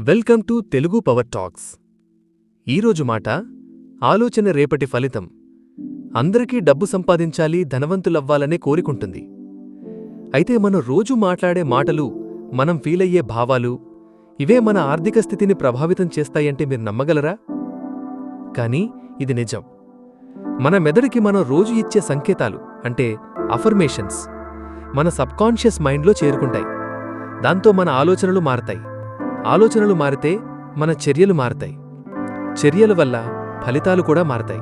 Welcome to Telugu power talks. ఈరోజు మాట ఆలోచన రేపటి ఫలితం. అందరికీ డబ్బు సంపాదించాలి ధనవంతులవ్వాలనే కోరికుంటుంది. అయితే మనం రోజు మాట్లాడే మాటలు మనం ఫీలయ్యే భావాలు ఇవే మన ఆర్థిక స్థితిని ప్రభావితం చేస్తాయంటే మీరు నమ్మగలరా? కానీ ఇది నిజం. మన మెదడుకి మనం రోజు ఇచ్చే సంకేతాలు అంటే అఫర్మేషన్స్ మన సబ్కాన్షియస్ మైండ్లో చేరుకుంటాయి. దాంతో మన ఆలోచనలు మారతాయి. ఆలోచనలు మారితే మన చర్యలు మారతాయి. చర్యల వల్ల ఫలితాలు కూడా మారతాయి.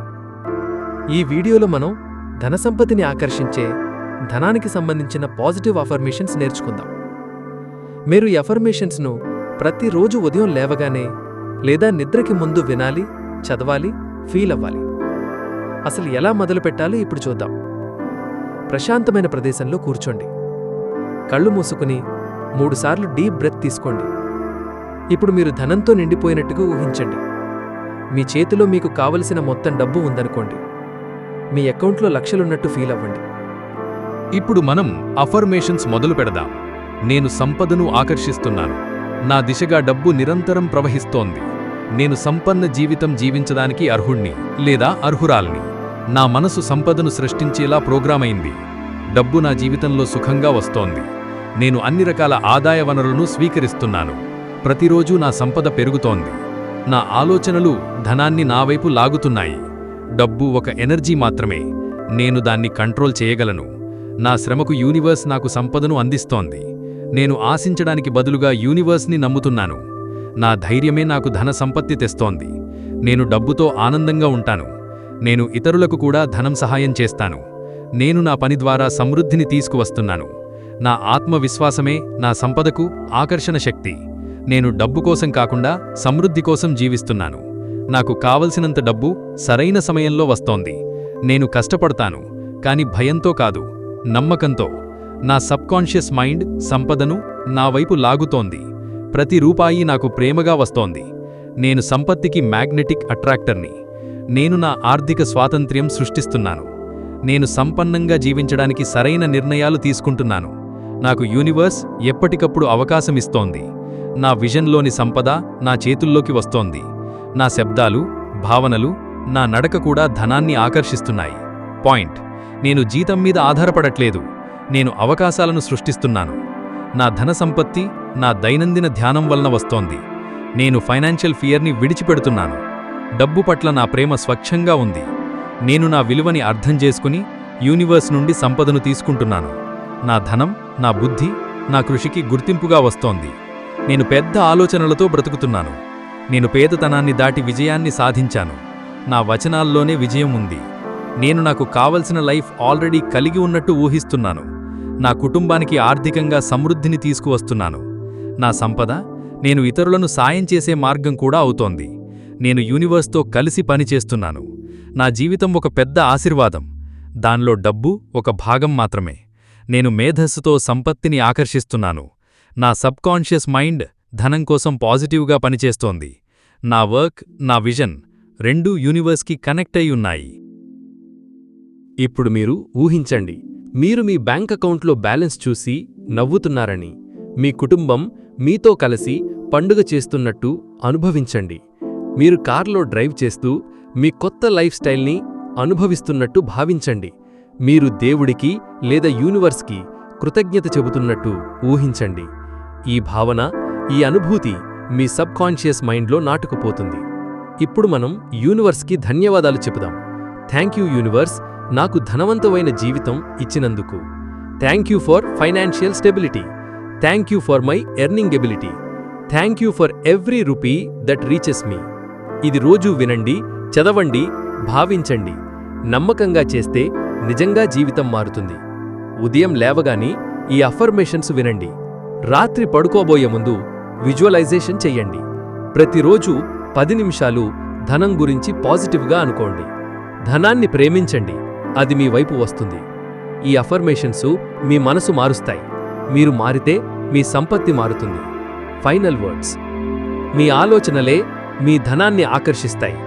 ఈ వీడియోలో మనం ధనసంపత్తిని ఆకర్షించే ధనానికి సంబంధించిన పాజిటివ్ అఫర్మేషన్స్ నేర్చుకుందాం. మీరు ఈ అఫర్మేషన్స్ను ప్రతిరోజు ఉదయం లేవగానే లేదా నిద్రకి ముందు వినాలి చదవాలి ఫీల్ అవ్వాలి. అసలు ఎలా మొదలుపెట్టాలో ఇప్పుడు చూద్దాం. ప్రశాంతమైన ప్రదేశంలో కూర్చోండి. కళ్ళు మూసుకుని మూడుసార్లు డీప్ బ్రెత్ తీసుకోండి. ఇప్పుడు మీరు ధనంతో నిండిపోయినట్టుగా ఊహించండి. మీ చేతిలో మీకు కావలసిన మొత్తం డబ్బు ఉందనుకోండి. మీ అకౌంట్లో లక్షలున్నట్టు ఫీల్ అవ్వండి. ఇప్పుడు మనం అఫర్మేషన్స్ మొదలు పెడదాం. నేను సంపదను ఆకర్షిస్తున్నాను. నా దిశగా డబ్బు నిరంతరం ప్రవహిస్తోంది. నేను సంపన్న జీవితం జీవించడానికి అర్హుణ్ణి లేదా అర్హురాల్ని. నా మనసు సంపదను సృష్టించేలా ప్రోగ్రామైంది డబ్బు నా జీవితంలో సుఖంగా వస్తోంది. నేను అన్ని రకాల ఆదాయ వనరులను స్వీకరిస్తున్నాను. ప్రతిరోజూ నా సంపద పెరుగుతోంది. నా ఆలోచనలు ధనాన్ని నా వైపు లాగుతున్నాయి. డబ్బు ఒక ఎనర్జీ మాత్రమే. నేను దాన్ని కంట్రోల్ చేయగలను. నా శ్రమకు యూనివర్స్ నాకు సంపదను అందిస్తోంది. నేను ఆశించడానికి బదులుగా యూనివర్స్ని నమ్ముతున్నాను. నా ధైర్యమే నాకు ధన సంపత్తి తెస్తోంది. నేను డబ్బుతో ఆనందంగా ఉంటాను. నేను ఇతరులకు కూడా ధనం సహాయం చేస్తాను. నేను నా పని ద్వారా సమృద్ధిని తీసుకువస్తున్నాను. నా ఆత్మవిశ్వాసమే నా సంపదకు ఆకర్షణ శక్తి. నేను డబ్బు కోసం కాకుండా సమృద్ధి కోసం జీవిస్తున్నాను. నాకు కావలసినంత డబ్బు సరైన సమయంలో వస్తోంది. నేను కష్టపడతాను కాని భయంతో కాదు నమ్మకంతో. నా సబ్కాన్షియస్ మైండ్ సంపదను నా వైపు లాగుతోంది. ప్రతి రూపాయి నాకు ప్రేమగా వస్తోంది. నేను సంపత్తికి మ్యాగ్నెటిక్ అట్రాక్టర్ని. నేను నా ఆర్థిక స్వాతంత్ర్యం సృష్టిస్తున్నాను. నేను సంపన్నంగా జీవించడానికి సరైన నిర్ణయాలు తీసుకుంటున్నాను. నాకు యూనివర్స్ ఎప్పటికప్పుడు అవకాశమిస్తోంది నా విజన్లోని సంపద నా చేతుల్లోకి వస్తోంది. నా శబ్దాలు భావనలు నా నడక కూడా ధనాన్ని ఆకర్షిస్తున్నాయి. పాయింట్. నేను జీతం మీద ఆధారపడట్లేదు. నేను అవకాశాలను సృష్టిస్తున్నాను. నా ధన సంపత్తి నా దైనందిన ధ్యానం వలన వస్తోంది. నేను ఫైనాన్షియల్ ఫియర్ని విడిచిపెడుతున్నాను. డబ్బు పట్ల నా ప్రేమ స్వచ్ఛంగా ఉంది. నేను నా విలువని అర్థం చేసుకుని యూనివర్స్ నుండి సంపదను తీసుకుంటున్నాను. నా ధనం నా బుద్ధి నా కృషికి గుర్తింపుగా వస్తోంది. నేను పెద్ద ఆలోచనలతో బ్రతుకుతున్నాను. నేను పేదతనాన్ని దాటి విజయాన్ని సాధించాను. నా వచనాల్లోనే విజయం ఉంది. నేను నాకు కావలసిన లైఫ్ ఆల్రెడీ కలిగి ఉన్నట్టు ఊహిస్తున్నాను. నా కుటుంబానికి ఆర్థికంగా సమృద్ధిని తీసుకువస్తున్నాను. నా సంపద నేను ఇతరులను సాయం చేసే మార్గం కూడా అవుతోంది. నేను యూనివర్స్తో కలిసి పనిచేస్తున్నాను. నా జీవితం ఒక పెద్ద ఆశీర్వాదం. దానిలో డబ్బు ఒక భాగం మాత్రమే. నేను మేధస్సుతో సంపత్తిని ఆకర్షిస్తున్నాను. నా సబ్కాన్షియస్ మైండ్ ధనం కోసం పాజిటివ్గా పనిచేస్తోంది. నా వర్క్ నా విజన్ రెండూ యూనివర్స్కి కనెక్ట్ అయి ఉన్నాయి. ఇప్పుడు మీరు ఊహించండి. మీరు మీ బ్యాంక్ అకౌంట్లో బ్యాలెన్స్ చూసి నవ్వుతున్నారని మీ కుటుంబం మీతో కలిసి పండుగ చేస్తున్నట్టు అనుభవించండి. మీరు కార్లో డ్రైవ్ చేస్తూ మీ కొత్త లైఫ్ స్టైల్ని అనుభవిస్తున్నట్టు భావించండి. మీరు దేవుడికి లేదా యూనివర్స్కి కృతజ్ఞత చెబుతున్నట్టు ఊహించండి. ఈ భావన ఈ అనుభూతి మీ సబ్కాన్షియస్ మైండ్లో నాటుకుపోతుంది. ఇప్పుడు మనం యూనివర్స్కి ధన్యవాదాలు చెబుదాం. థ్యాంక్ యూ యూనివర్స్ నాకు ధనవంతమైన జీవితం ఇచ్చినందుకు. Thank you for financial stability. Thank you for my earning ability. Thank you for every rupee that reaches me. ఇది రోజూ వినండి చదవండి భావించండి. నమ్మకంగా చేస్తే నిజంగా జీవితం మారుతుంది. ఉదయం లేవగాని ఈ అఫర్మేషన్స్ వినండి. రాత్రి పడుకోబోయే ముందు విజువలైజేషన్ చెయ్యండి. ప్రతిరోజు పది నిమిషాలు ధనం గురించి పాజిటివ్గా అనుకోండి. ధనాన్ని ప్రేమించండి. అది మీ వైపు వస్తుంది. ఈ అఫర్మేషన్స్ మీ మనసు మారుస్తాయి. మీరు మారితే మీ సంపత్తి మారుతుంది. Final words. మీ ఆలోచనలే మీ ధనాన్ని ఆకర్షిస్తాయి.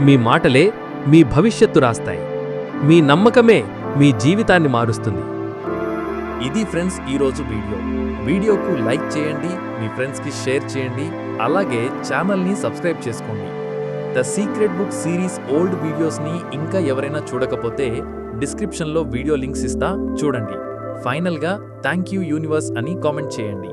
మీ మాటలే మీ భవిష్యత్తు రాస్తాయి. మీ నమ్మకమే మీ జీవితాన్ని మారుస్తుంది. ఇది ఫ్రెండ్స్ ఈరోజు వీడియో. వీడియోకు లైక్ చేయండి మీ ఫ్రెండ్స్కి షేర్ చేయండి అలాగే ఛానల్ని సబ్స్క్రైబ్ చేసుకోండి. The secret book series old వీడియోస్ని ఇంకా ఎవరైనా చూడకపోతే డిస్క్రిప్షన్లో వీడియో లింక్స్ ఇస్తా చూడండి. ఫైనల్గా థ్యాంక్ యూ యూనివర్స్ అని కామెంట్ చేయండి.